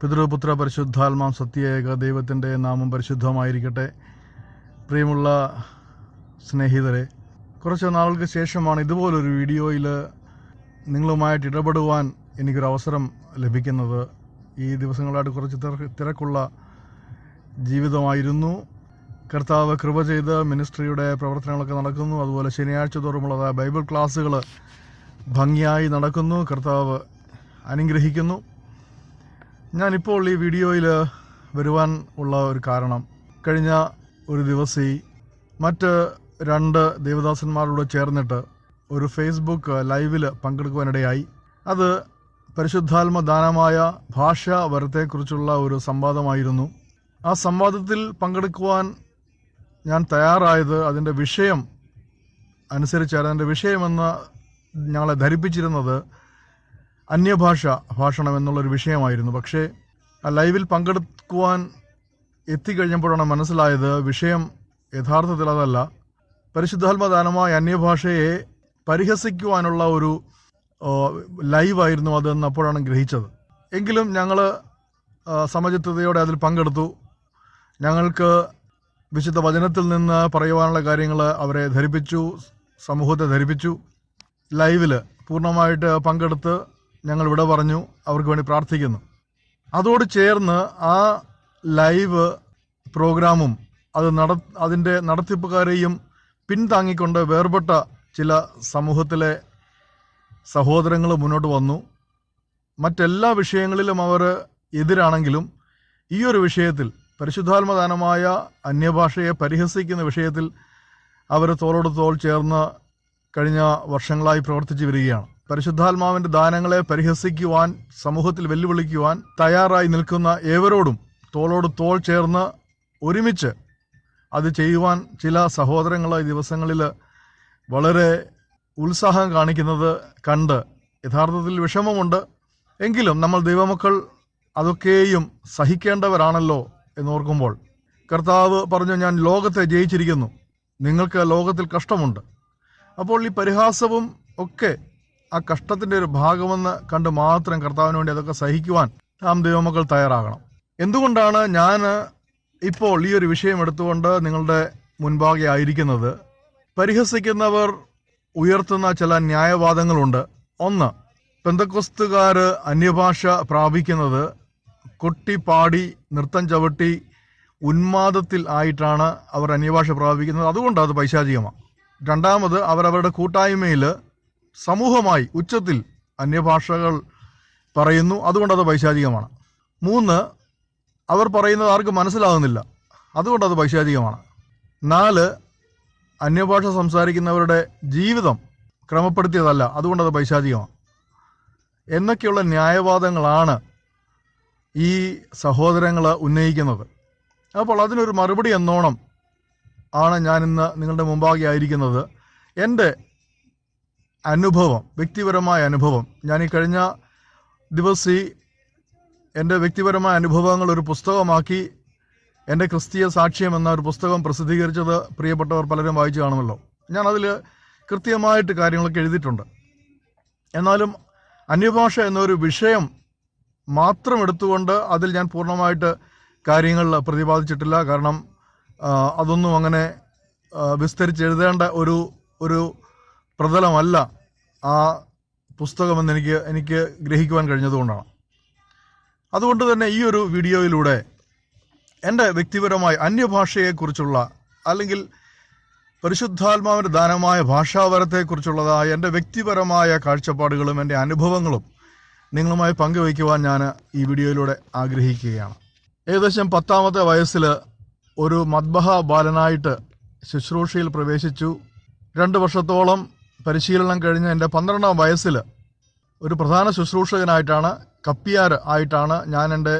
പിതൃപുത്ര പരിശുദ്ധാത്മാം സത്യേക ദൈവത്തിന്റെ നാമം പരിശുദ്ധമായിരിക്കട്ടെ. പ്രിയമുള്ള സ്നേഹിതരെ കുറച്ച് നാളുകൾക്ക് ശേഷമാണ് ഇതുപോലൊരു വീഡിയോയിൽ നിങ്ങളുമായിട്ട് ഇടപെടുവാൻ എനിക്കൊരു അവസരം ലഭിക്കുന്നത്. ഈ ദിവസങ്ങളായിട്ട് കുറച്ച് തിരക്ക് തിരക്കുള്ള ജീവിതമായിരുന്നു. കർത്താവ് കൃപ ചെയ്ത് മിനിസ്ട്രിയുടെ പ്രവർത്തനങ്ങളൊക്കെ നടക്കുന്നു. അതുപോലെ ശനിയാഴ്ച തോറുമുള്ളതായ ബൈബിൾ ക്ലാസ്സുകൾ ഭംഗിയായി നടക്കുന്നു. കർത്താവ് അനുഗ്രഹിക്കുന്നു. ഞാനിപ്പോൾ ഈ വീഡിയോയിൽ വരുവാൻ ഉള്ള ഒരു കാരണം. കഴിഞ്ഞ ഒരു ദിവസം മറ്റ് രണ്ട് ദേവദാസന്മാരോട് ചേർന്നിട്ട് ഒരു ഫേസ്ബുക്ക് ലൈവിൽ പങ്കെടുക്കുവാനിടയായി. അത് പരിശുദ്ധാത്മ ദാനമായ ഭാഷാ വരത്തെക്കുറിച്ചുള്ള ഒരു സംവാദമായിരുന്നു. ആ സംവാദത്തിൽ പങ്കെടുക്കുവാൻ ഞാൻ തയ്യാറായത് അതിന്റെ വിഷയം അനുസരിച്ചാണ്. അതിന്റെ വിഷയമെന്ന് ഞങ്ങളെ ധരിപ്പിച്ചിരുന്നത് അന്യഭാഷ ഭാഷണം എന്നുള്ളൊരു വിഷയമായിരുന്നു. പക്ഷേ ലൈവിൽ പങ്കെടുക്കുവാൻ എത്തിക്കഴിഞ്ഞപ്പോഴാണ് മനസ്സിലായത് വിഷയം യഥാർത്ഥത്തിൽ അതല്ല. പരിശുദ്ധാത്മദാനമായ അന്യഭാഷയെ പരിഹസിക്കുവാനുള്ള ഒരു ലൈവായിരുന്നു അതെന്ന് അപ്പോഴാണ് ഗ്രഹിച്ചത്. എങ്കിലും ഞങ്ങൾ സമചിത്തതയോടെ അതിൽ പങ്കെടുത്തു. ഞങ്ങൾക്ക് വിശുദ്ധ വചനത്തിൽ നിന്ന് പറയുവാനുള്ള കാര്യങ്ങൾ അവരെ ധരിപ്പിച്ചു സമൂഹത്തെ ധരിപ്പിച്ചു. ലൈവിൽ പൂർണമായിട്ട് പങ്കെടുത്ത് ഞങ്ങൾ ഇവിടെ പറഞ്ഞു അവർക്ക് വേണ്ടി പ്രാർത്ഥിക്കുന്നു. അതോട് ചേർന്ന് ആ ലൈവ് പ്രോഗ്രാമും അത് നട അതിന്റെ നടത്തിപ്പുകാരെയും പിന്താങ്ങിക്കൊണ്ട് വേർപെട്ട ചില സമൂഹത്തിലെ സഹോദരങ്ങൾ മുന്നോട്ട് വന്നു. മറ്റെല്ലാ വിഷയങ്ങളിലും അവർ എതിരാണെങ്കിലും ഈ ഒരു വിഷയത്തിൽ പരിശുദ്ധാത്മദാനമായ അന്യഭാഷയെ പരിഹസിക്കുന്ന വിഷയത്തിൽ അവർ തോളോട് തോൾ ചേർന്ന് കഴിഞ്ഞ വർഷങ്ങളായി പ്രവർത്തിച്ചു വരികയാണ്. പരിശുദ്ധാത്മാവിന്റെ ദാനങ്ങളെ പരിഹസിക്കുവാൻ സമൂഹത്തിൽ വെല്ലുവിളിക്കുവാൻ തയ്യാറായി നിൽക്കുന്ന ഏവരോടും തോളോട് തോൾ ചേർന്ന് ഒരുമിച്ച് അത് ചെയ്യുവാൻ ചില സഹോദരങ്ങൾ ഈ ദിവസങ്ങളിൽ വളരെ ഉത്സാഹം കാണിക്കുന്നത് കണ്ട് യഥാർത്ഥത്തിൽ വിഷമമുണ്ട്. എങ്കിലും നമ്മൾ ദൈവമക്കൾ അതൊക്കെയും സഹിക്കേണ്ടവരാണല്ലോ എന്നോർക്കുമ്പോൾ കർത്താവ് പറഞ്ഞു ഞാൻ ലോകത്തെ ജയിച്ചിരിക്കുന്നു. നിങ്ങൾക്ക് ലോകത്തിൽ കഷ്ടമുണ്ട്. അപ്പോൾ ഈ പരിഹാസവും ഒക്കെ ആ കഷ്ടത്തിന്റെ ഒരു ഭാഗമെന്ന് കണ്ട് മാത്രം കർത്താവിന് വേണ്ടി അതൊക്കെ സഹിക്കുവാൻ നാം ദൈവമക്കൾ തയ്യാറാകണം. എന്തുകൊണ്ടാണ് ഞാൻ ഇപ്പോൾ ഈ ഒരു വിഷയം എടുത്തുകൊണ്ട് നിങ്ങളുടെ മുൻപാകെ ആയിരിക്കുന്നത്? പരിഹസിക്കുന്നവർ ഉയർത്തുന്ന ചില ന്യായവാദങ്ങളുണ്ട്. ഒന്ന് പെന്തക്കൊസ്തുകാർ അന്യഭാഷ പ്രാപിക്കുന്നത് കൊട്ടിപ്പാടി നൃത്തം ചവിട്ടി ഉന്മാദത്തിൽ ആയിട്ടാണ് അവർ അന്യഭാഷ പ്രാപിക്കുന്നത്. അതുകൊണ്ടാണ് അത് പൈശാചികമാണ്. രണ്ടാമത് അവരവരുടെ കൂട്ടായ്മയിൽ സമൂഹമായി ഉച്ചത്തിൽ അന്യഭാഷകൾ പറയുന്നു. അതുകൊണ്ടത് വൈശാചികമാണ് മൂന്ന് അവർ പറയുന്നത് ആർക്കും മനസ്സിലാകുന്നില്ല. അതുകൊണ്ടത് വൈശാചികമാണ് നാല് അന്യഭാഷ സംസാരിക്കുന്നവരുടെ ജീവിതം ക്രമപ്പെടുത്തിയതല്ല. അതുകൊണ്ടത് അത് പൈശാചികമാണ്. എന്നൊക്കെയുള്ള ന്യായവാദങ്ങളാണ് ഈ സഹോദരങ്ങൾ ഉന്നയിക്കുന്നത്. അപ്പോൾ അതിനൊരു മറുപടി എന്നോണം ആണ് ഞാനിന്ന് നിങ്ങളുടെ മുമ്പാകെ ആയിരിക്കുന്നത്. എന്റെ അനുഭവം വ്യക്തിപരമായ അനുഭവം. ഞാൻ ഈ കഴിഞ്ഞ ദിവസം ഈ എന്റെ വ്യക്തിപരമായ അനുഭവങ്ങൾ ഒരു പുസ്തകമാക്കി എന്റെ ക്രിസ്തീയ സാക്ഷ്യം എന്ന ഒരു പുസ്തകം പ്രസിദ്ധീകരിച്ചത് പ്രിയപ്പെട്ടവർ പലരും വായിച്ചു കാണുമല്ലോ. ഞാൻ അതിൽ കൃത്യമായിട്ട് കാര്യങ്ങളൊക്കെ എഴുതിയിട്ടുണ്ട്. എന്നാലും അന്യഭാഷ എന്നൊരു വിഷയം മാത്രം എടുത്തുകൊണ്ട് അതിൽ ഞാൻ പൂർണമായിട്ട് കാര്യങ്ങൾ പ്രതിപാദിച്ചിട്ടില്ല. കാരണം അതൊന്നും അങ്ങനെ വിസ്തരിച്ച് എഴുതേണ്ട ഒരു ഒരു പ്രതലമല്ല. ആ പുസ്തകമെന്ന് എനിക്ക് എനിക്ക് ഗ്രഹിക്കുവാൻ കഴിഞ്ഞതുകൊണ്ടാണ്. അതുകൊണ്ട് തന്നെ ഈ ഒരു വീഡിയോയിലൂടെ എന്റെ വ്യക്തിപരമായി അന്യഭാഷയെക്കുറിച്ചുള്ള അല്ലെങ്കിൽ പരിശുദ്ധാത്മാവിന്റെ ദാനമായ ഭാഷാവരത്തെക്കുറിച്ചുള്ളതായ എന്റെ വ്യക്തിപരമായ കാഴ്ചപ്പാടുകളും എന്റെ അനുഭവങ്ങളും നിങ്ങളുമായി പങ്കുവയ്ക്കുവാൻ ഞാൻ ഈ വീഡിയോയിലൂടെ ആഗ്രഹിക്കുകയാണ്. ഏകദേശം പത്താമത്തെ വയസ്സിൽ ഒരു മദ്ബഹ ബാലനായിട്ട് ശുശ്രൂഷയിൽ പ്രവേശിച്ചു. രണ്ട് വർഷത്തോളം പരിശീലനം കഴിഞ്ഞ് എന്റെ പന്ത്രണ്ടാം വയസ്സിൽ ഒരു പ്രധാന ശുശ്രൂഷകനായിട്ടാണ് കപ്പിയാർ ആയിട്ടാണ് ഞാൻ എന്റെ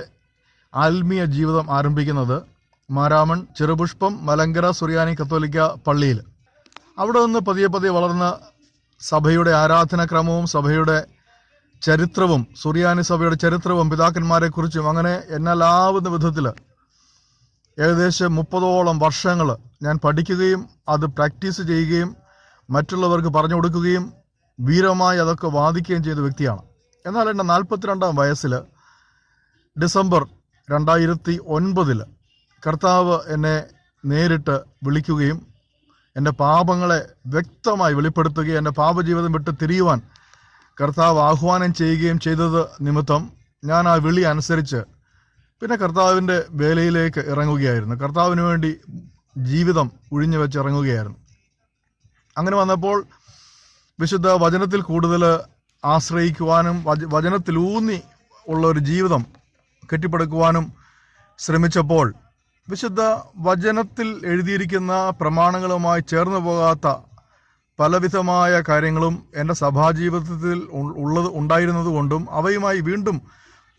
ആത്മീയ ജീവിതം ആരംഭിക്കുന്നത്. മാരാമൺ ചെറുപുഷ്പം മലങ്കര സുറിയാനി കത്തോലിക്ക പള്ളിയിൽ. അവിടെ നിന്ന് പതിയെ പതിയെ വളർന്ന സഭയുടെ ആരാധനാക്രമവും സഭയുടെ ചരിത്രവും സുറിയാനി സഭയുടെ ചരിത്രവും പിതാക്കന്മാരെക്കുറിച്ചും അങ്ങനെ എന്നാലാവുന്ന വിധത്തിൽ ഏകദേശം മുപ്പതോളം വർഷങ്ങൾ ഞാൻ പഠിക്കുകയും അത് പ്രാക്ടീസ് ചെയ്യുകയും മറ്റുള്ളവർക്ക് പറഞ്ഞു കൊടുക്കുകയും വീരമായി അതൊക്കെ വാദിക്കുകയും ചെയ്ത വ്യക്തിയാണ്. എന്നാൽ എന്റെ നാൽപ്പത്തിരണ്ടാം വയസ്സിൽ ഡിസംബർ രണ്ടായിരത്തി ഒൻപതിൽ കർത്താവ് എന്നെ നേരിട്ട് വിളിക്കുകയും എന്റെ പാപങ്ങളെ വ്യക്തമായി വെളിപ്പെടുത്തുകയും എന്റെ പാപജീവിതം വിട്ട് തിരിയുവാൻ കർത്താവ് ആഹ്വാനം ചെയ്യുകയും ചെയ്തത് നിമിത്തം ഞാൻ ആ വിളി അനുസരിച്ച് പിന്നെ കർത്താവിന്റെ വേലയിലേക്ക് ഇറങ്ങുകയായിരുന്നു. കർത്താവിന് വേണ്ടി ജീവിതം ഒഴിഞ്ഞു വെച്ച് ഇറങ്ങുകയായിരുന്നു അങ്ങനെ വന്നപ്പോൾ വിശുദ്ധ വചനത്തിൽ കൂടുതൽ ആശ്രയിക്കുവാനും വച- വചനത്തിലൂന്നി ഉള്ള ഒരു ജീവിതം കെട്ടിപ്പടുക്കുവാനും ശ്രമിച്ചപ്പോൾ വിശുദ്ധ വചനത്തിൽ എഴുതിയിരിക്കുന്ന പ്രമാണങ്ങളുമായി ചേർന്നു പോകാത്ത പലവിധമായ കാര്യങ്ങളും എന്റെ സഭാജീവിതത്തിൽ ഉള്ളത് ഉണ്ടായിരുന്നത് കൊണ്ടും അവയുമായി വീണ്ടും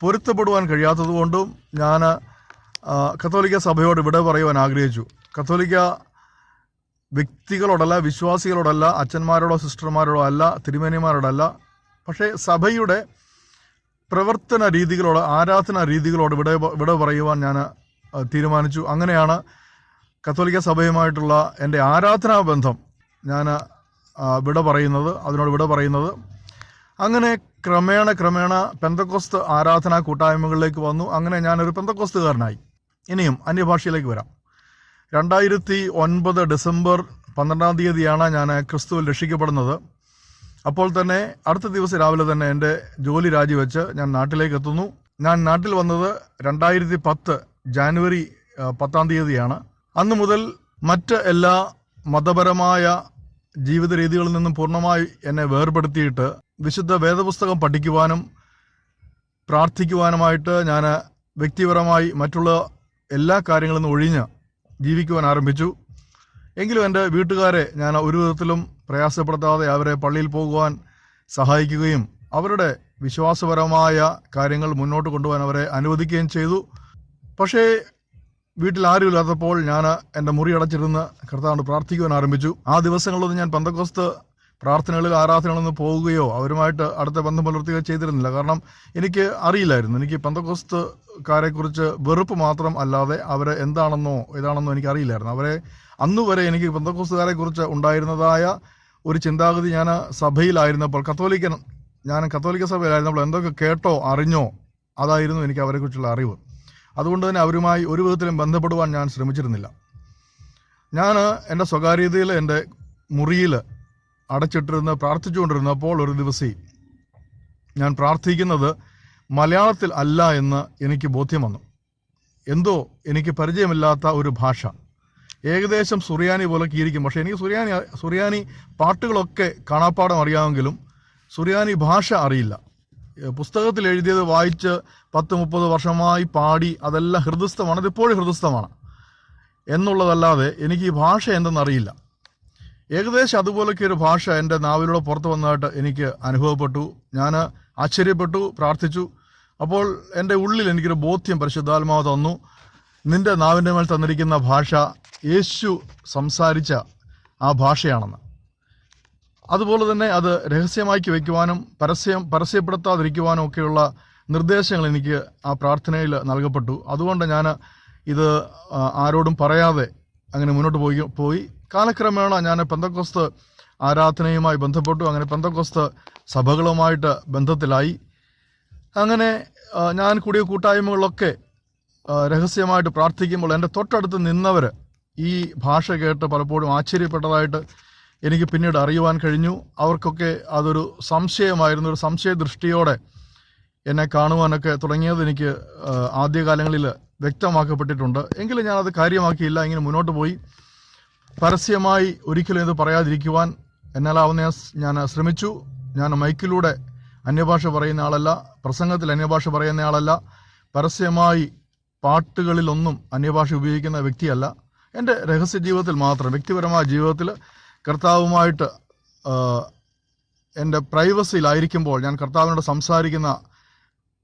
പൊരുത്തപ്പെടുവാൻ കഴിയാത്തത് കൊണ്ടും ഞാൻ കത്തോലിക്ക സഭയോട് വിട പറയുവാൻ ആഗ്രഹിച്ചു. കത്തോലിക്ക വ്യക്തികളോടല്ല വിശ്വാസികളോടല്ല അച്ഛന്മാരോടോ സിസ്റ്റർമാരോടോ അല്ല തിരുമേനിമാരോടല്ല പക്ഷേ സഭയുടെ പ്രവർത്തന രീതികളോട് ആരാധന രീതികളോട് വിട വിട പറയുവാൻ ഞാൻ തീരുമാനിച്ചു. അങ്ങനെയാണ് കത്തോലിക്ക സഭയുമായിട്ടുള്ള എന്റെ ആരാധനാ ബന്ധം ഞാൻ വിട പറയുന്നത് അതിനോട് വിട പറയുന്നത്. അങ്ങനെ ക്രമേണ ക്രമേണ പെന്തക്കോസ്ത് ആരാധനാ കൂട്ടായ്മകളിലേക്ക് വന്നു. അങ്ങനെ ഞാനൊരു പെന്തക്കോസ്തുകാരനായി. ഇനിയും അന്യഭാഷയിലേക്ക് വരാം. രണ്ടായിരത്തി ഒൻപത് ഡിസംബർ പന്ത്രണ്ടാം തീയതിയാണ് ഞാൻ ക്രിസ്തുവിൽ രക്ഷിക്കപ്പെടുന്നത്. അപ്പോൾ തന്നെ അടുത്ത ദിവസം രാവിലെ തന്നെ എന്റെ ജോലി രാജിവെച്ച് ഞാൻ നാട്ടിലേക്ക് എത്തുന്നു. ഞാൻ നാട്ടിൽ വന്നത് രണ്ടായിരത്തി പത്ത് ജാനുവരി പത്താം തീയതിയാണ്. അന്ന് മുതൽ മറ്റ് എല്ലാ മതപരമായ ജീവിത രീതികളിൽ നിന്നും പൂർണമായി എന്നെ വേർപെടുത്തിയിട്ട് വിശുദ്ധ വേദപുസ്തകം പഠിക്കുവാനും പ്രാർത്ഥിക്കുവാനുമായിട്ട് ഞാൻ വ്യക്തിപരമായി മറ്റുള്ള എല്ലാ കാര്യങ്ങളിൽ നിന്നും ഒഴിഞ്ഞ് ജീവിക്കുവാൻ ആരംഭിച്ചു. എങ്കിലും എന്റെ വീട്ടുകാരെ ഞാൻ ഒരു വിധത്തിലും പ്രയാസപ്പെടുത്താതെ അവരെ പള്ളിയിൽ പോകുവാൻ സഹായിക്കുകയും അവരുടെ വിശ്വാസപരമായ കാര്യങ്ങൾ മുന്നോട്ട് കൊണ്ടുപോകാൻ അവരെ അനുവദിക്കുകയും ചെയ്തു. പക്ഷേ വീട്ടിൽ ആരുമില്ലാത്തപ്പോൾ ഞാൻ എന്റെ മുറി അടച്ചിരുന്ന് കർത്താവിനോട് പ്രാർത്ഥിക്കുവാൻ ആരംഭിച്ചു. ആ ദിവസങ്ങളിലൊന്നും ഞാൻ പന്തക്കോസ്ത് പ്രാർത്ഥനകളിൽ ആരാധനകളൊന്നും പോവുകയോ അവരുമായിട്ട് അടുത്ത ബന്ധം പുലർത്തുകയോ ചെയ്തിരുന്നില്ല. കാരണം എനിക്ക് അറിയില്ലായിരുന്നു. എനിക്ക് പന്തക്കോസ്തുകാരെക്കുറിച്ച് വെറുപ്പ് മാത്രം അല്ലാതെ അവരെ എന്താണെന്നോ ഇതാണെന്നോ എനിക്ക് അറിയില്ലായിരുന്നു. അവരെ അന്ന് വരെ എനിക്ക് പന്തക്കോസ്തുകാരെ കുറിച്ച് ഉണ്ടായിരുന്നതായ ഒരു ചിന്താഗതി ഞാൻ സഭയിലായിരുന്നപ്പോൾ കത്തോലിക്കൻ ഞാൻ കത്തോലിക്ക സഭയിലായിരുന്നപ്പോൾ എന്തൊക്കെ കേട്ടോ അറിഞ്ഞോ അതായിരുന്നു എനിക്ക് അവരെക്കുറിച്ചുള്ള അറിവ്. അതുകൊണ്ട് തന്നെ അവരുമായി ഒരു വിധത്തിലും ബന്ധപ്പെടുവാൻ ഞാൻ ശ്രമിച്ചിരുന്നില്ല. ഞാൻ എന്റെ സ്വകാര്യതയിൽ എന്റെ മുറിയിൽ അടച്ചിട്ടിരുന്ന് പ്രാർത്ഥിച്ചുകൊണ്ടിരുന്നപ്പോൾ ഒരു ദിവസം ഞാൻ പ്രാർത്ഥിക്കുന്നത് മലയാളത്തിൽ അല്ല എന്ന് എനിക്ക് ബോധ്യം വന്നു. എന്തോ എനിക്ക് പരിചയമില്ലാത്ത ഒരു ഭാഷ. ഏകദേശം സുറിയാനി പോലെ കീരിക്കും. പക്ഷേ എനിക്ക് സുറിയാനി സുറിയാനി പാട്ടുകളൊക്കെ കാണാപ്പാടം അറിയാമെങ്കിലും സുറിയാനി ഭാഷ അറിയില്ല. പുസ്തകത്തിൽ എഴുതിയത് വായിച്ച് പത്ത് മുപ്പത് വർഷമായി പാടി അതെല്ലാം ഹൃദയസ്ഥമാണ്. അതിപ്പോഴും ഹൃദയസ്ഥമാണ്. എന്നുള്ളതല്ലാതെ എനിക്ക് ഈ ഭാഷ എന്തെന്നറിയില്ല ഏകദേശം അതുപോലൊക്കെ ഒരു ഭാഷ എന്റെ നാവിലൂടെ പുറത്തു വന്നതായിട്ട് എനിക്ക് അനുഭവപ്പെട്ടു. ഞാൻ ആശ്ചര്യപ്പെട്ടു പ്രാർത്ഥിച്ചു. അപ്പോൾ എന്റെ ഉള്ളിൽ എനിക്കൊരു ബോധ്യം പരിശുദ്ധാത്മാവ് തന്നു. നിന്റെ നാവിന്റെ മേൽ തന്നിരിക്കുന്ന ഭാഷ യേശു സംസാരിച്ച ആ ഭാഷയാണെന്ന്. അതുപോലെ തന്നെ അത് രഹസ്യമാക്കി വയ്ക്കുവാനും പരസ്യം പരസ്യപ്പെടുത്താതിരിക്കുവാനും ഒക്കെയുള്ള നിർദ്ദേശങ്ങൾ എനിക്ക് ആ പ്രാർത്ഥനയിൽ നൽകപ്പെട്ടു. അതുകൊണ്ട് ഞാൻ ഇത് ആരോടും പറയാതെ അങ്ങനെ മുന്നോട്ട് പോയി പോയി. കാലക്രമേണ ഞാൻ പെന്തക്കോസ്ത് ആരാധനയുമായി ബന്ധപ്പെട്ടു. അങ്ങനെ പെന്തക്കോസ്ത് സഭകളുമായിട്ട് ബന്ധത്തിലായി. അങ്ങനെ ഞാൻ കൂടിയ കൂട്ടായ്മകളിലൊക്കെ രഹസ്യമായിട്ട് പ്രാർത്ഥിക്കുമ്പോൾ എന്റെ തൊട്ടടുത്ത് നിന്നവർ ഈ ഭാഷ കേട്ട് പലപ്പോഴും ആശ്ചര്യപ്പെട്ടതായിട്ട് എനിക്ക് പിന്നീട് അറിയുവാൻ കഴിഞ്ഞു. അവർക്കൊക്കെ അതൊരു സംശയമായിരുന്നു. ഒരു സംശയ ദൃഷ്ടിയോടെ എന്നെ കാണുവാനൊക്കെ തുടങ്ങിയത് എനിക്ക് ആദ്യകാലങ്ങളിൽ വ്യക്തമാക്കപ്പെട്ടിട്ടുണ്ട്. എങ്കിലും ഞാനത് കാര്യമാക്കിയില്ല. ഇങ്ങനെ മുന്നോട്ട് പോയി. പരസ്യമായി ഒരിക്കലും ഇത് പറയാതിരിക്കുവാൻ എന്നാലാവുന്ന ഞാൻ ശ്രമിച്ചു. ഞാൻ മൈക്കിലൂടെ അന്യഭാഷ പറയുന്ന ആളല്ല പ്രസംഗത്തിൽ അന്യഭാഷ പറയുന്ന ആളല്ല പരസ്യമായി പാട്ടുകളിലൊന്നും അന്യഭാഷ ഉപയോഗിക്കുന്ന വ്യക്തിയല്ല. എന്റെ രഹസ്യ ജീവിതത്തിൽ മാത്രം വ്യക്തിപരമായ ജീവിതത്തിൽ കർത്താവുമായിട്ട് എന്റെ പ്രൈവസിയിലായിരിക്കുമ്പോൾ ഞാൻ കർത്താവിനോട് സംസാരിക്കുന്ന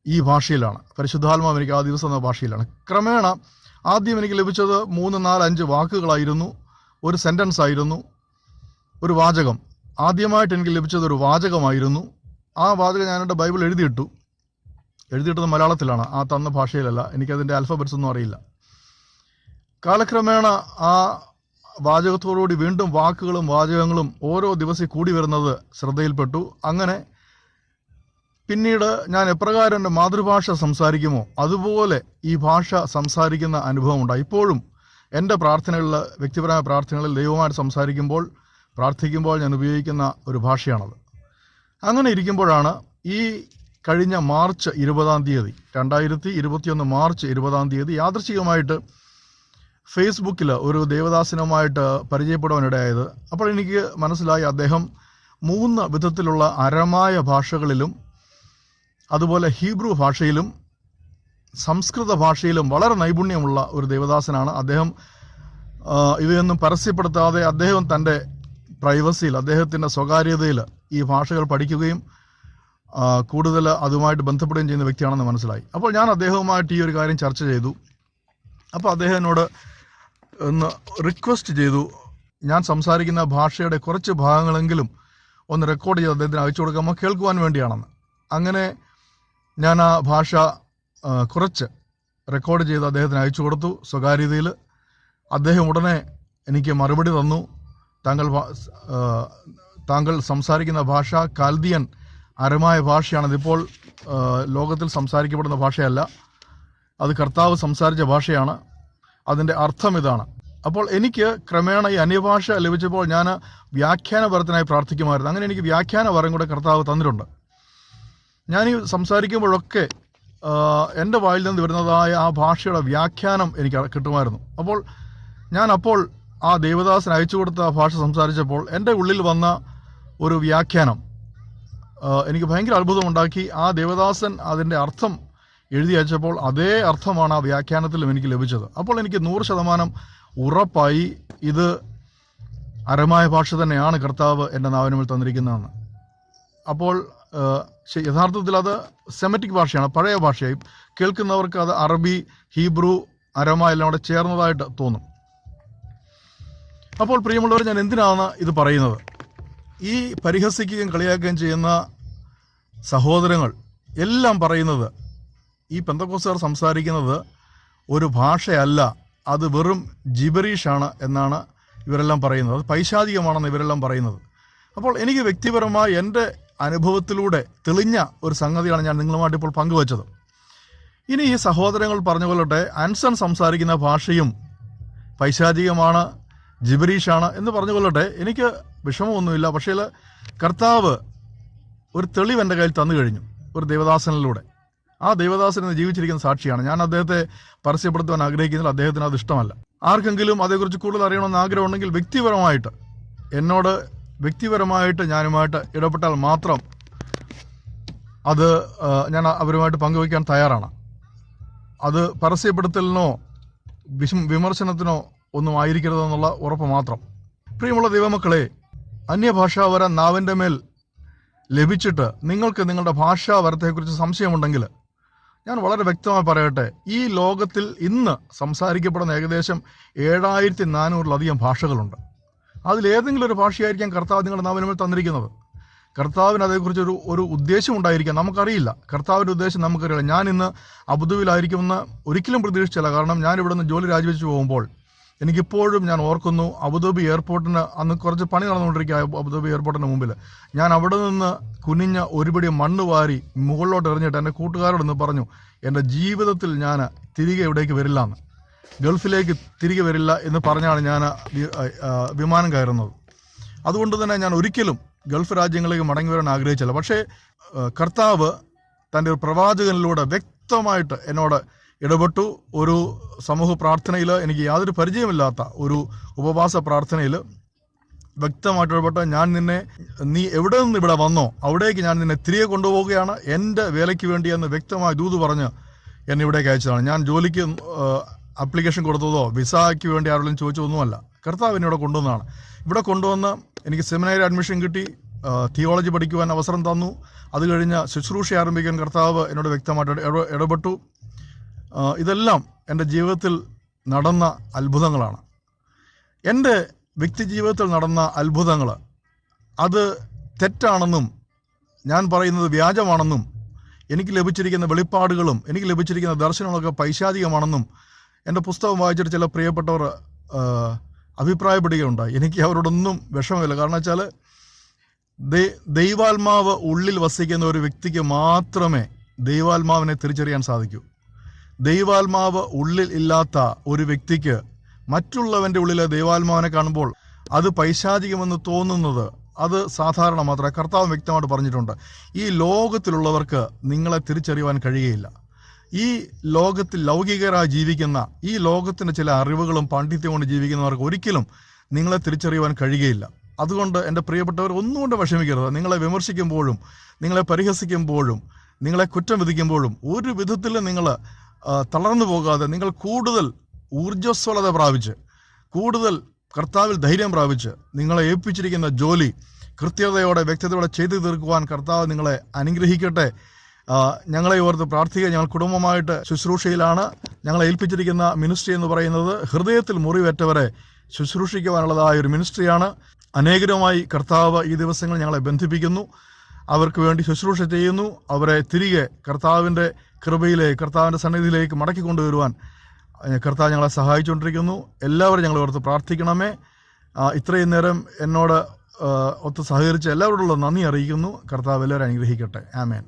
ഈ ഭാഷയിലാണ്. പരിശുദ്ധാത്മാവ് എനിക്ക് ആ ദിവസം എന്ന ഭാഷയിലാണ്. ക്രമേണ ആദ്യം എനിക്ക് ലഭിച്ചത് മൂന്ന് നാല് അഞ്ച് വാക്കുകളായിരുന്നു. ഒരു സെന്റൻസ് ആയിരുന്നു ഒരു വാചകം. ആദ്യമായിട്ട് എനിക്ക് ലഭിച്ചത് ഒരു വാചകമായിരുന്നു. ആ വാചകം ഞാൻ എന്റെ ബൈബിൾ എഴുതിയിട്ടു. എഴുതിയിട്ടത് മലയാളത്തിലാണ് ആ തന്ന ഭാഷയിലല്ല എനിക്കതിന്റെ അൽഫബറ്റ്സ് ഒന്നും അറിയില്ല. കാലക്രമേണ ആ വാചകത്തോടുകൂടി വീണ്ടും വാക്കുകളും വാചകങ്ങളും ഓരോ ദിവസം കൂടി വരുന്നത് ശ്രദ്ധയിൽപ്പെട്ടു. അങ്ങനെ പിന്നീട് ഞാൻ എപ്രകാരം എന്റെ മാതൃഭാഷ സംസാരിക്കുമോ അതുപോലെ ഈ ഭാഷ സംസാരിക്കുന്ന അനുഭവം ഉണ്ടായി. ഇപ്പോഴും എന്റെ പ്രാർത്ഥനകളിൽ വ്യക്തിപരമായ പ്രാർത്ഥനകളിൽ ദൈവമായിട്ട് സംസാരിക്കുമ്പോൾ പ്രാർത്ഥിക്കുമ്പോൾ ഞാൻ ഉപയോഗിക്കുന്ന ഒരു ഭാഷയാണത്. അങ്ങനെ ഇരിക്കുമ്പോഴാണ് ഈ കഴിഞ്ഞ മാർച്ച് ഇരുപതാം തീയതി രണ്ടായിരത്തി ഇരുപത്തിയൊന്ന് മാർച്ച് ഇരുപതാം തീയതി യാദൃശികമായിട്ട് ഫേസ്ബുക്കിൽ ഒരു ദേവദാസനുമായിട്ട് പരിചയപ്പെടുവാനിടയായത് അപ്പോൾ എനിക്ക് മനസ്സിലായി അദ്ദേഹം മൂന്ന് വിധത്തിലുള്ള അരമായ ഭാഷകളിലും അതുപോലെ ഹീബ്രു ഭാഷയിലും സംസ്കൃത ഭാഷയിലും വളരെ നൈപുണ്യമുള്ള ഒരു ദേവദാസനാണ്. അദ്ദേഹം ഇവയൊന്നും പരസ്യപ്പെടുത്താതെ അദ്ദേഹം തന്റെ പ്രൈവസിയിൽ അദ്ദേഹത്തിന്റെ സ്വകാര്യതയിൽ ഈ ഭാഷകൾ പഠിക്കുകയും കൂടുതൽ അതുമായിട്ട് ബന്ധപ്പെടുകയും ചെയ്യുന്ന വ്യക്തിയാണെന്ന് മനസ്സിലായി. അപ്പോൾ ഞാൻ അദ്ദേഹവുമായിട്ട് ഈ ഒരു കാര്യം ചർച്ച ചെയ്തു. അപ്പോൾ അദ്ദേഹം എന്നോട് ഒന്ന് റിക്വസ്റ്റ് ചെയ്തു. ഞാൻ സംസാരിക്കുന്ന ഭാഷയുടെ കുറച്ച് ഭാഗങ്ങളെങ്കിലും ഒന്ന് റെക്കോർഡ് ചെയ്ത് അദ്ദേഹത്തിന് അയച്ചു കൊടുക്കാമോ കേൾക്കുവാൻ വേണ്ടിയാണെന്ന്. അങ്ങനെ ഞാൻ ആ ഭാഷ കുറച്ച് റെക്കോർഡ് ചെയ്ത് അദ്ദേഹത്തിന് അയച്ചു കൊടുത്തു. സ്വകാര്യതയിൽ അദ്ദേഹം ഉടനെ എനിക്ക് മറുപടി തന്നു. താങ്കൾ താങ്കൾ സംസാരിക്കുന്ന ഭാഷ കാൽദിയൻ അരമായ ഭാഷയാണ് അതിപ്പോൾ ലോകത്തിൽ സംസാരിക്കപ്പെടുന്ന ഭാഷയല്ല. അത് കർത്താവ് സംസാരിച്ച ഭാഷയാണ്. അതിന്റെ അർത്ഥം ഇതാണ്. അപ്പോൾ എനിക്ക് ക്രമേണ ഈ അന്യഭാഷ ലഭിച്ചപ്പോൾ ഞാൻ വ്യാഖ്യാനപരത്തിനായി പ്രാർത്ഥിക്കുമായിരുന്നു. അങ്ങനെ എനിക്ക് വ്യാഖ്യാനപരം കൂടെ കർത്താവ് തന്നിട്ടുണ്ട്. ഞാൻ ഈ സംസാരിക്കുമ്പോഴൊക്കെ എന്റെ വായിൽ നിന്ന് വരുന്നതായ ആ ഭാഷയുടെ വ്യാഖ്യാനം എനിക്ക് കിട്ടുമായിരുന്നു. അപ്പോൾ ഞാൻ അപ്പോൾ ആ ദേവദാസൻ അയച്ചു കൊടുത്ത ആ ഭാഷ സംസാരിച്ചപ്പോൾ എന്റെ ഉള്ളിൽ വന്ന ഒരു വ്യാഖ്യാനം എനിക്ക് ഭയങ്കര അത്ഭുതമുണ്ടാക്കി. ആ ദേവദാസൻ അതിന്റെ അർത്ഥം എഴുതി അയച്ചപ്പോൾ അതേ അർത്ഥമാണ് ആ വ്യാഖ്യാനത്തിലും എനിക്ക് ലഭിച്ചത്. അപ്പോൾ എനിക്ക് നൂറ് ശതമാനം ഉറപ്പായി ഇത് അരമായ ഭാഷ തന്നെയാണ് കർത്താവ് എന്റെ നാവിനുമിൽ തന്നിരിക്കുന്നതെന്ന്. അപ്പോൾ യഥാർത്ഥത്തിൽ അത് സെമറ്റിക് ഭാഷയാണ് പഴയ ഭാഷയായി. കേൾക്കുന്നവർക്ക് അത് അറബി ഹീബ്രു അരമ എല്ലാം കൂടെ ചേർന്നതായിട്ട് തോന്നും. അപ്പോൾ പ്രിയമുള്ളവർ ഞാൻ എന്തിനാണ് ഇത് പറയുന്നത്? ഈ പരിഹസിക്കുകയും കളിയാക്കുകയും ചെയ്യുന്ന സഹോദരങ്ങൾ എല്ലാം പറയുന്നത് ഈ പെന്തക്കോസുകാർ സംസാരിക്കുന്നത് ഒരു ഭാഷയല്ല അത് വെറും ജിബറീഷാണ് എന്നാണ് ഇവരെല്ലാം പറയുന്നത്. അത് പൈശാചികമാണെന്ന് ഇവരെല്ലാം പറയുന്നത്. അപ്പോൾ എനിക്ക് വ്യക്തിപരമായി എന്റെ അനുഭവത്തിലൂടെ തെളിഞ്ഞ ഒരു സംഗതിയാണ് ഞാൻ നിങ്ങളുമായിട്ട് ഇപ്പോൾ പങ്കുവച്ചത്. ഇനി ഈ സഹോദരങ്ങൾ പറഞ്ഞ പോലെ അൻസൺ സംസാരിക്കുന്ന ഭാഷയും പൈശാചികമാണ് ജിബരീഷാണ് എന്ന് പറഞ്ഞു കൊള്ളട്ടെ എനിക്ക് വിഷമമൊന്നുമില്ല. പക്ഷേ കർത്താവ് ഒരു തെളിവ് എന്റെ കയ്യിൽ തന്നു കഴിഞ്ഞു ഒരു ദേവദാസനിലൂടെ. ആ ദേവദാസൻ ഇന്ന് ജീവിച്ചിരിക്കുന്ന സാക്ഷിയാണ്. ഞാൻ അദ്ദേഹത്തെ പരസ്യപ്പെടുത്തുവാൻ ആഗ്രഹിക്കുന്നില്ല അദ്ദേഹത്തിന് അത് ഇഷ്ടമല്ല. ആർക്കെങ്കിലും അതേക്കുറിച്ച് കൂടുതൽ അറിയണമെന്ന് ആഗ്രഹമുണ്ടെങ്കിൽ വ്യക്തിപരമായിട്ട് എന്നോട് വ്യക്തിപരമായിട്ട് ഞാനുമായിട്ട് ഇടപെട്ടാൽ മാത്രം അത് ഞാൻ അവരുമായിട്ട് പങ്കുവയ്ക്കാൻ തയ്യാറാണ്. അത് പരസ്യപ്പെടുത്തലിനോ വിമർശനത്തിനോ ഒന്നും ആയിരിക്കരുതെന്നുള്ള ഉറപ്പ് മാത്രം. പ്രിയമുള്ള ദൈവമക്കളെ അന്യഭാഷാവര നാവിന്റെ മേൽ ലഭിച്ചിട്ട് നിങ്ങൾക്ക് നിങ്ങളുടെ ഭാഷാവരത്തെക്കുറിച്ച് സംശയമുണ്ടെങ്കിൽ ഞാൻ വളരെ വ്യക്തമായി പറയട്ടെ ഈ ലോകത്തിൽ ഇന്ന് സംസാരിക്കപ്പെടുന്ന ഏകദേശം ഏഴായിരത്തി നാനൂറിലധികം ഭാഷകളുണ്ട്. അതിലേതെങ്കിലും ഒരു ഭാഷയായിരിക്കാം കർത്താവ് നിങ്ങളുടെ നാവിന് മേൽ തന്നിരിക്കുന്നത്. കർത്താവിന് അതേക്കുറിച്ച് ഒരു ഒരു ഉദ്ദേശം ഉണ്ടായിരിക്കാം. നമുക്കറിയില്ല. കർത്താവിന്റെ ഉദ്ദേശം നമുക്കറിയില്ല. ഞാൻ ഇന്ന് അബുദാബിയിലായിരിക്കുമെന്ന് ഒരിക്കലും പ്രതീക്ഷിച്ചില്ല. കാരണം ഞാൻ ഇവിടെ നിന്ന് ജോലി രാജിവെച്ച് പോകുമ്പോൾ എനിക്കിപ്പോഴും ഞാൻ ഓർക്കുന്നു അബുദാബി എയർപോർട്ടിന് അന്ന് കുറച്ച് പണി നടന്നുകൊണ്ടിരിക്കുക അബു- അബുദാബി എയർപോർട്ടിന് മുമ്പിൽ. ഞാൻ അവിടെ നിന്ന് കുനിഞ്ഞ ഒരുപിടി മണ്ണ് വാരി മുകളിലോട്ട് എറിഞ്ഞിട്ട് എന്റെ കൂട്ടുകാരോട് നിന്ന് പറഞ്ഞു എന്റെ ജീവിതത്തിൽ ഞാൻ തിരികെ ഇവിടേക്ക് വരില്ല എന്ന് ഗൾഫിലേക്ക് തിരികെ വരില്ല എന്ന് പറഞ്ഞാണ് ഞാൻ വിമാനം കയറുന്നത്. അതുകൊണ്ട് തന്നെ ഞാൻ ഒരിക്കലും ഗൾഫ് രാജ്യങ്ങളിലേക്ക് മടങ്ങി വരാൻ ആഗ്രഹിച്ചില്ല. പക്ഷേ കർത്താവ് തന്റെ ഒരു പ്രവാചകനിലൂടെ വ്യക്തമായിട്ട് എന്നോട് ഇടപെട്ടു. ഒരു സമൂഹ പ്രാർത്ഥനയിൽ എനിക്ക് യാതൊരു പരിചയമില്ലാത്ത ഒരു ഉപവാസ പ്രാർത്ഥനയിൽ വ്യക്തമായിട്ട് ഇടപെട്ട്. ഞാൻ നിന്നെ നീ എവിടെ നിന്ന് ഇവിടെ വന്നോ അവിടേക്ക് ഞാൻ നിന്നെ തിരികെ കൊണ്ടുപോവുകയാണ്. എന്റെ വേലയ്ക്ക് വേണ്ടി എന്ന് വ്യക്തമായി ദൂത് പറഞ്ഞ് എന്നെ ഇവിടേക്ക് അയച്ചതാണ്. ഞാൻ ജോലിക്ക് അപ്ലിക്കേഷൻ കൊടുത്തതോ? വിസയ്ക്ക് വേണ്ടി ആരോടും ചോദിച്ചതൊന്നുമല്ല. കർത്താവ് ഇവിടെ കൊണ്ടുവന്നതാണ്. ഇവിടെ കൊണ്ടുവന്ന് എനിക്ക് സെമിനാരി അഡ്മിഷൻ കിട്ടി. തിയോളജി പഠിക്കുവാൻ അവസരം തന്നു. അത് കഴിഞ്ഞ് ശുശ്രൂഷ ആരംഭിക്കാൻ കർത്താവ് എന്നോട് വ്യക്തമായിട്ട് ഇടപെട്ടു. ഇതെല്ലാം എന്റെ ജീവിതത്തിൽ നടന്ന അത്ഭുതങ്ങളാണ്. എന്റെ വ്യക്തി ജീവിതത്തിൽ നടന്ന അത്ഭുതങ്ങൾ അത് തെറ്റാണെന്നും ഞാൻ പറയുന്നത് വ്യാജമാണെന്നും എനിക്ക് ലഭിച്ചിരിക്കുന്ന വെളിപ്പാടുകളും എനിക്ക് ലഭിച്ചിരിക്കുന്ന ദർശനങ്ങളൊക്കെ പൈശാചികമാണെന്നും എന്റെ പുസ്തകം വായിച്ചിട്ട് ചില പ്രിയപ്പെട്ടവർ അഭിപ്രായപ്പെടുകയുണ്ടായി. എനിക്ക് അവരോടൊന്നും വിഷമമില്ല. കാരണം വെച്ചാൽ ദൈവാത്മാവ് ഉള്ളിൽ വസിക്കുന്ന ഒരു വ്യക്തിക്ക് മാത്രമേ ദൈവാത്മാവിനെ തിരിച്ചറിയാൻ സാധിക്കൂ. ദൈവാത്മാവ് ഉള്ളിൽ ഇല്ലാത്ത ഒരു വ്യക്തിക്ക് മറ്റുള്ളവന്റെ ഉള്ളിലെ ദൈവാത്മാവിനെ കാണുമ്പോൾ അത് പൈശാചികമെന്ന് തോന്നുന്നത് അത് സാധാരണ മാത്രമേ കർത്താവ് വ്യക്തമായിട്ട് പറഞ്ഞിട്ടുണ്ട്. ഈ ലോകത്തിലുള്ളവർക്ക് നിങ്ങളെ തിരിച്ചറിയുവാൻ കഴിയുകയില്ല. ഈ ലോകത്തിൽ ലൗകികരായി ജീവിക്കുന്ന ഈ ലോകത്തിന്റെ ചില അറിവുകളും പാണ്ഡിത്യം കൊണ്ട് ജീവിക്കുന്നവർക്ക് ഒരിക്കലും നിങ്ങളെ തിരിച്ചറിയുവാൻ കഴിയുകയില്ല. അതുകൊണ്ട് എന്റെ പ്രിയപ്പെട്ടവർ ഒന്നുകൊണ്ട് വിഷമിക്കരുത്. നിങ്ങളെ വിമർശിക്കുമ്പോഴും നിങ്ങളെ പരിഹസിക്കുമ്പോഴും നിങ്ങളെ കുറ്റം വിധിക്കുമ്പോഴും ഒരു വിധത്തിലും നിങ്ങൾ തളർന്നു പോകാതെ നിങ്ങൾ കൂടുതൽ ഊർജസ്വലത പ്രാപിച്ച് കൂടുതൽ കർത്താവിൽ ധൈര്യം പ്രാപിച്ച് നിങ്ങളെ ഏൽപ്പിച്ചിരിക്കുന്ന ജോലി കൃത്യതയോടെ വ്യക്തതയോടെ ചെയ്തു തീർക്കുവാൻ കർത്താവ് നിങ്ങളെ അനുഗ്രഹിക്കട്ടെ. ഞങ്ങളെ ഓർത്ത് പ്രാർത്ഥിക്കുക. ഞങ്ങൾ കുടുംബമായിട്ട് ശുശ്രൂഷയിലാണ്. ഞങ്ങളെ ഏൽപ്പിച്ചിരിക്കുന്ന മിനിസ്ട്രി എന്ന് പറയുന്നത് ഹൃദയത്തിൽ മുറിവേറ്റവരെ ശുശ്രൂഷിക്കുവാനുള്ളതായ ഒരു മിനിസ്ട്രിയാണ് അനേകരുമായി കർത്താവ് ഈ ദിവസങ്ങൾ ഞങ്ങളെ ബന്ധിപ്പിക്കുന്നു. അവർക്ക് വേണ്ടി ശുശ്രൂഷ ചെയ്യുന്നു. അവരെ തിരികെ കർത്താവിന്റെ കൃപയിലേക്ക് കർത്താവിന്റെ സന്നിധിയിലേക്ക് മടക്കി കൊണ്ടുവരുവാൻ കർത്താവ് ഞങ്ങളെ സഹായിച്ചുകൊണ്ടിരിക്കുന്നു. എല്ലാവരും ഞങ്ങളെ ഓർത്ത് പ്രാർത്ഥിക്കണമേ. ഇത്രയും നേരം എന്നോട് ഒത്ത് സഹകരിച്ച എല്ലാവരോടുള്ള നന്ദി അറിയിക്കുന്നു. കർത്താവ് എല്ലാവരും അനുഗ്രഹിക്കട്ടെ. ആമേൻ.